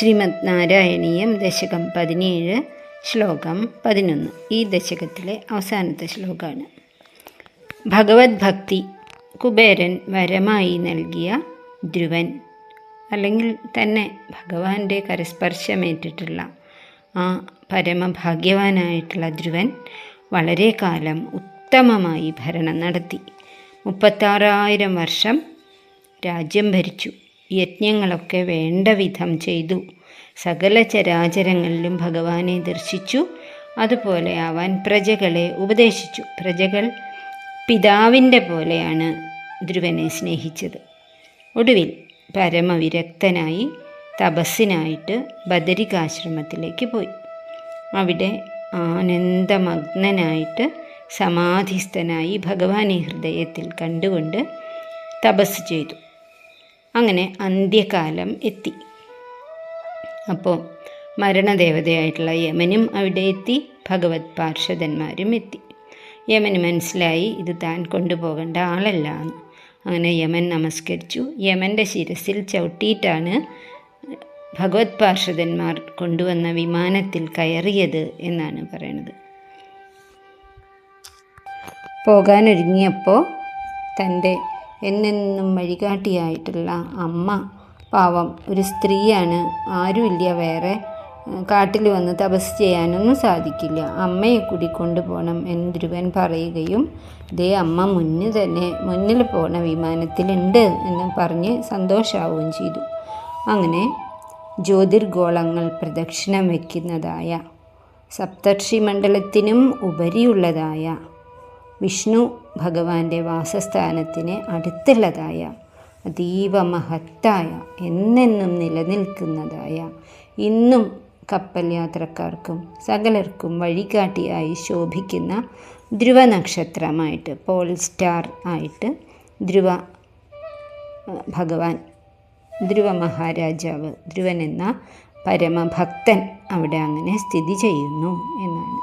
ശ്രീമദ് നാരായണീയം ദശകം പതിനേഴ് ശ്ലോകം പതിനൊന്ന്. ഈ ദശകത്തിലെ അവസാനത്തെ ശ്ലോകമാണ്. ഭഗവത് ഭക്തി കുബേരൻ വരമായി നൽകിയ ധ്രുവൻ അല്ലെങ്കിൽ തന്നെ ഭഗവാന്റെ കരസ്പർശമേറ്റിട്ടുള്ള ആ പരമഭാഗ്യവാനായിട്ടുള്ള ധ്രുവൻ വളരെ കാലം ഉത്തമമായി ഭരണം നടത്തി. മുപ്പത്താറായിരം വർഷം രാജ്യം ഭരിച്ചു. യജ്ഞങ്ങളൊക്കെ വേണ്ട വിധം ചെയ്തു. സകല ചരാചരങ്ങളിലും ഭഗവാനെ ദർശിച്ചു. അതുപോലെ അവൻ പ്രജകളെ ഉപദേശിച്ചു. പ്രജകൾ പിതാവിന്റെ പോലെയാണ് ധ്രുവനെ സ്നേഹിച്ചത്. ഒടുവിൽ പരമവിരക്തനായി തപസ്സിനായിട്ട് ബദരികാശ്രമത്തിലേക്ക് പോയി. അവിടെ ആനന്ദമഗ്നനായിട്ട് സമാധിസ്ഥനായി ഭഗവാനെ ഹൃദയത്തിൽ കണ്ടുകൊണ്ട് തപസ് ചെയ്തു. അങ്ങനെ അന്ത്യകാലം എത്തി. അപ്പോൾ മരണദേവതയായിട്ടുള്ള യമനും അവിടെ എത്തി ഭഗവത് പാർഷദന്മാരും എത്തി. യമന് മനസ്സിലായി ഇത് താൻ കൊണ്ടുപോകേണ്ട ആളല്ല എന്ന്. അങ്ങനെ യമൻ നമസ്കരിച്ചു. യമന്റെ ശിരസിൽ ചവിട്ടിയിട്ടാണ് ഭഗവത് പാർഷദന്മാർ കൊണ്ടുവന്ന വിമാനത്തിൽ കയറിയത് എന്നാണ് പറയണത്. പോകാനൊരുങ്ങിയപ്പോൾ തന്റെ എന്നെന്നും വഴികാട്ടിയായിട്ടുള്ള അമ്മ പാവം ഒരു സ്ത്രീയാണ്. ആരുമില്ല വേറെ. കാട്ടിൽ വന്ന് തപസ് ചെയ്യാനൊന്നും സാധിക്കില്ല. അമ്മയെ കൂടി കൊണ്ടുപോകണം എന്ന് ധ്രുവൻ പറയുകയും ദേ അമ്മ മുന്നിൽ തന്നെ മുന്നിൽ പോണ വിമാനത്തിലുണ്ട് എന്ന് പറഞ്ഞ് സന്തോഷാവുകയും ചെയ്തു. അങ്ങനെ ജ്യോതിർഗോളങ്ങൾ പ്രദക്ഷിണം വയ്ക്കുന്നതായ സപ്തർഷി മണ്ഡലത്തിനും ഉപരിയുള്ളതായ വിഷ്ണു ഭഗവാന്റെ വാസസ്ഥാനത്തിന് അടുത്തുള്ളതായ അതീവ മഹത്തായ എന്നെന്നും നിലനിൽക്കുന്നതായ ഇന്നും കപ്പൽ യാത്രക്കാർക്കും സകലർക്കും വഴികാട്ടിയായി ശോഭിക്കുന്ന ധ്രുവ നക്ഷത്രമായിട്ട് പോൾ സ്റ്റാർ ആയിട്ട് ധ്രുവ ഭഗവാൻ ധ്രുവ മഹാരാജാവ് ധ്രുവൻ എന്ന പരമഭക്തൻ അവിടെ അങ്ങനെ സ്ഥിതി ചെയ്യുന്നു എന്നാണ്.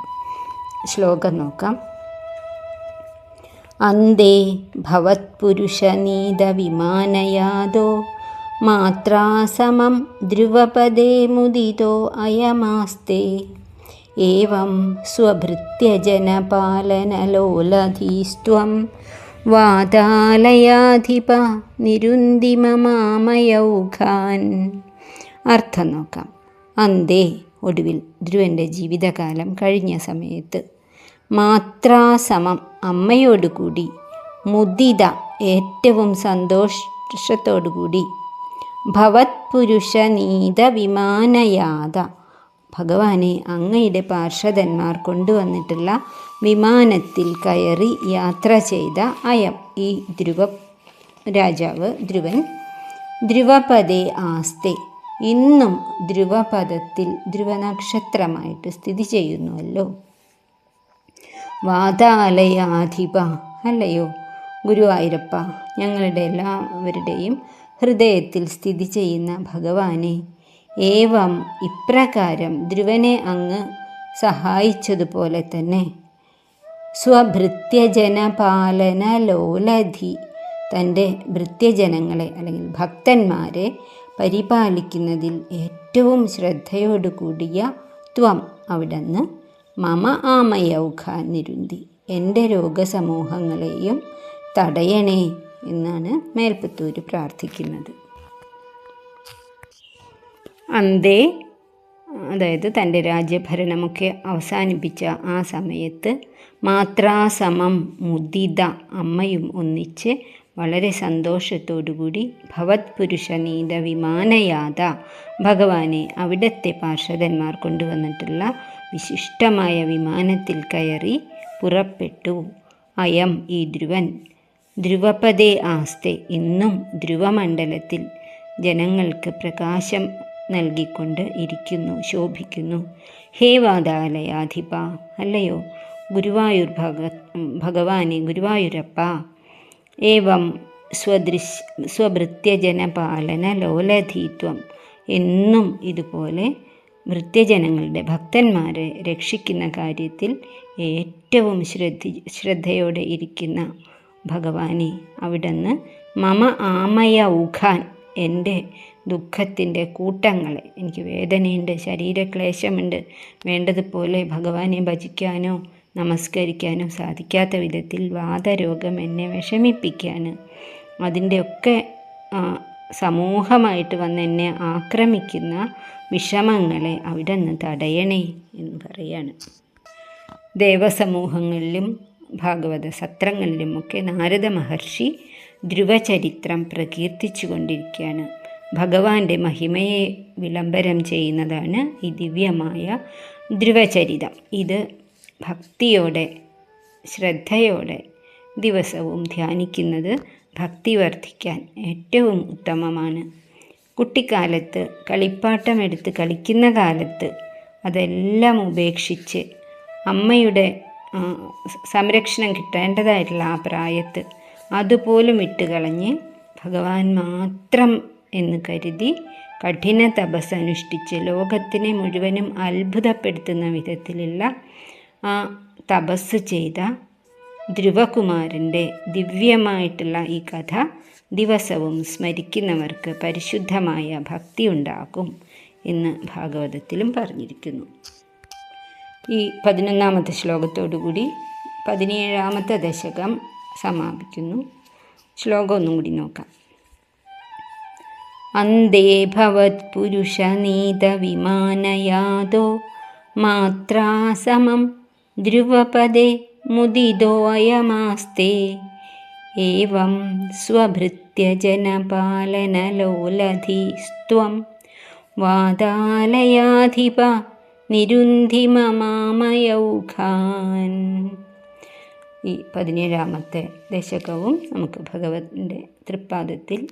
ശ്ലോകം നോക്കാം. അന്തേ ഭവത്പുരുഷനീതവിമാനയാദോ മാത്രാസമം ധ്രുവപദേ മുദിതോ അയമാസ്തേ. ഏവം സ്വഭൃത്യജനപാലനലോലധീസ്ത്വം വാതാലയാധിപ നിരുന്തിമമാമയൗഘാൻ അർത്ഥം നോക്കാം. അന്തേ ഒടുവിൽ ധ്രുവന്റെ ജീവിതകാലം കഴിഞ്ഞ സമയത്ത് മാത്രാസമം അമ്മയോടുകൂടി മുദിത ഏറ്റവും സന്തോഷത്തോടുകൂടി. ഭവത് പുരുഷ നീത വിമാനയാത. ഭഗവാനെ അങ്ങയുടെ പാർഷദന്മാർ കൊണ്ടുവന്നിട്ടുള്ള വിമാനത്തിൽ കയറി യാത്ര ചെയ്ത അയം. ഈ ധ്രുവ രാജാവ് ധ്രുവൻ. ധ്രുവപദേ ആസ്തെ. ഇന്നും ധ്രുവപദത്തിൽ ധ്രുവനക്ഷത്രമായിട്ട് സ്ഥിതി ചെയ്യുന്നുവല്ലോ. വാതാലയാധിപ അല്ലയോ ഗുരുവായൂരപ്പ ഞങ്ങളുടെ എല്ലാവരുടെയും ഹൃദയത്തിൽ സ്ഥിതി ചെയ്യുന്ന ഭഗവാനെ ഏവം ഇപ്രകാരം ധ്രുവനെ അങ്ങ് സഹായിച്ചതുപോലെ തന്നെ. സ്വഭൃത്യജനപാലന ലോലധി തന്റെ ഭൃത്യജനങ്ങളെ അല്ലെങ്കിൽ ഭക്തന്മാരെ പരിപാലിക്കുന്നതിൽ ഏറ്റവും ശ്രദ്ധയോടുകൂടിയ ത്വം അവിടുന്ന് മമ ആമയൗഖ നിരുന്തി. എന്റെ രോഗസമൂഹങ്ങളെയും തടയണേ എന്നാണ് മേൽപ്പത്തൂര് പ്രാർത്ഥിക്കുന്നത്. അന്തേ അതായത് തന്റെ രാജ്യഭരണമൊക്കെ അവസാനിപ്പിച്ച ആ സമയത്ത് മാത്രാസമം മുദിത അമ്മയും ഒന്നിച്ച് വളരെ സന്തോഷത്തോടുകൂടി ഭവത് പുരുഷനീത വിമാനയാത ഭഗവാനെ അവിടത്തെ പാർഷദന്മാർ കൊണ്ടുവന്നിട്ടുള്ള വിശിഷ്ടമായ വിമാനത്തിൽ കയറി പുറപ്പെട്ടു. അയം ഈ ധ്രുവൻ. ധ്രുവപദേ ആസ്തെ. ഇന്നും ധ്രുവമണ്ഡലത്തിൽ ജനങ്ങൾക്ക് പ്രകാശം നൽകിക്കൊണ്ട് ഇരിക്കുന്നു ശോഭിക്കുന്നു. ഹേ വാതാലയാധിപ. അല്ലയോ ഗുരുവായൂർ ഭഗ ഭഗവാനെ ഗുരുവായൂരപ്പ. ഏവം സ്വദൃശ് സ്വഭൃത്യജനപാലന ലോലധീത്വം എന്നും ഇതുപോലെ വൃത്യജനങ്ങളുടെ ഭക്തന്മാരെ രക്ഷിക്കുന്ന കാര്യത്തിൽ ഏറ്റവും ശ്രദ്ധി ശ്രദ്ധയോടെ ഇരിക്കുന്ന ഭഗവാനെ അവിടുന്ന് മമ ആമയ ഉഖാൻ എന്റെ ദുഃഖത്തിന്റെ കൂട്ടങ്ങളെ എനിക്ക് വേദനയുണ്ട് ശരീരക്ലേശമുണ്ട് വേണ്ടതുപോലെ ഭഗവാനെ ഭജിക്കാനോ നമസ്കരിക്കാനോ സാധിക്കാത്ത വിധത്തിൽ വാതരോഗം എന്നെ വിഷമിപ്പിക്കുകയാണ് അതിന്റെയൊക്കെ സമൂഹമായിട്ട് വന്ന് എന്നെ ആക്രമിക്കുന്ന വിഷമങ്ങളെ അവിടെ നിന്ന് തടയണേ എന്ന് പറയാണ്. ദേവസമൂഹങ്ങളിലും ഭാഗവത സത്രങ്ങളിലുമൊക്കെ നാരദ മഹർഷി ധ്രുവചരിത്രം പ്രകീർത്തിച്ചു കൊണ്ടിരിക്കുകയാണ് ഭഗവാന്റെ മഹിമയെ വിളംബരം ചെയ്യുന്നതാണ് ഈ ദിവ്യമായ ധ്രുവചരിതം. ഇത് ഭക്തിയോടെ ശ്രദ്ധയോടെ ദിവസവും ധ്യാനിക്കുന്നത് ഭക്തി വർദ്ധിക്കാൻ ഏറ്റവും ഉത്തമമാണ്. കുട്ടിക്കാലത്ത് കളിപ്പാട്ടമെടുത്ത് കളിക്കുന്ന കാലത്ത് അതെല്ലാം ഉപേക്ഷിച്ച് അമ്മയുടെ സംരക്ഷണം കിട്ടേണ്ടതായിട്ടുള്ള ആ പ്രായത്ത് അതുപോലും ഇട്ടുകളഞ്ഞ് ഭഗവാൻ മാത്രം എന്ന് കരുതി കഠിന തപസ് അനുഷ്ഠിച്ച് ലോകത്തിനെ മുഴുവനും അത്ഭുതപ്പെടുത്തുന്ന വിധത്തിലുള്ള ആ തപസ് ചെയ്ത ധ്രുവകുമാരന്റെ ദിവ്യമായിട്ടുള്ള ഈ കഥ ദിവസവും സ്മരിക്കുന്നവർക്ക് പരിശുദ്ധമായ ഭക്തി ഉണ്ടാകും എന്ന് ഭാഗവതത്തിലും പറഞ്ഞിരിക്കുന്നു. ഈ പതിനൊന്നാമത്തെ ശ്ലോകത്തോടുകൂടി പതിനേഴാമത്തെ ദശകം സമാപിക്കുന്നു. ശ്ലോകം ഒന്നും കൂടി നോക്കാം. അന്തേ ഭവത് പുരുഷനീതവിമാനയാതോ മാത്രാസമം ധ്രുവപദെ മുദിതോയമാസ്തേ. ഏവം സ്വഭൃത്യജനപാലനലോലധീസ്ത്വം വാതാലയാധിപ നിരുന്ധി മമാമയൗഖാൻ. ഈ പതിനേഴാമത്തെ ദശകവും നമുക്ക് ഭഗവതിന്റെ തൃപ്പാദത്തിൽ